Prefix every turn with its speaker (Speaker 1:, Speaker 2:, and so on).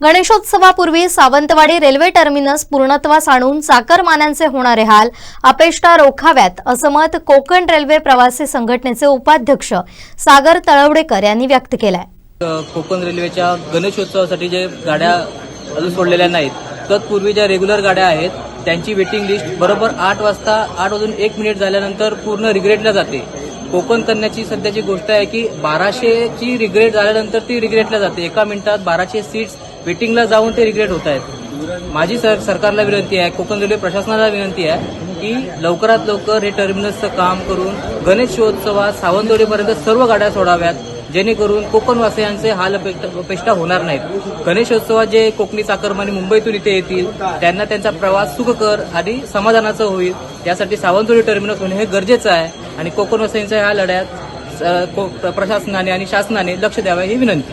Speaker 1: गणेशोत्सवापूर्वी Sawantwadi railway terminus पूर्णत्वास आणून चाकरमान्यांचे होणारे हाल अपेष्टा रोखाव्यात असं मत कोकण रेल्वे प्रवासी संघटनेचे उपाध्यक्ष सागर तळवडेकर यांनी व्यक्त केलंय.
Speaker 2: आहे कोकण रेल्वेच्या गणेशोत्सवासाठी जे गाड्या अजून सोडलेल्या नाहीत तत्पूर्वी ज्या रेग्युलर गाड्या आहेत त्यांची वेटिंग लिस्ट बरोबर आठ वाजता आठ वाजून एक मिनिट झाल्यानंतर पूर्ण रिग्रेटला जाते. कोकण कन्याची सध्याची गोष्ट आहे की बाराशेची रिग्रेट झाल्यानंतर ती रिग्रेटला जाते. एका मिनिटात बाराशे सीट्स वेटिंगला जाऊन ते रिग्रेट होत आहेत. माझी सर सरकारला विनंती आहे कोकण रेल्वे प्रशासनाला विनंती आहे की लवकरात लवकर हे टर्मिनसचं काम करून गणेशोत्सवात सावंतवाडीपर्यंत सर्व गाड्या सोडाव्यात जेणेकरून कोकणवासियांचे हाल अपेक्षा अपेष्टा होणार नाहीत. गणेशोत्सवात जे कोकणी चाकरमानी मुंबईतून इथे येतील त्यांना त्यांचा प्रवास सुखकर आणि समाधानाचं होईल. यासाठी सावंतवाडी टर्मिनस होणे हे गरजेचं आहे आणि कोकणवासियांच्या ह्या लढ्यात प्रशासनाने आणि शासनाने लक्ष द्यावे ही विनंती.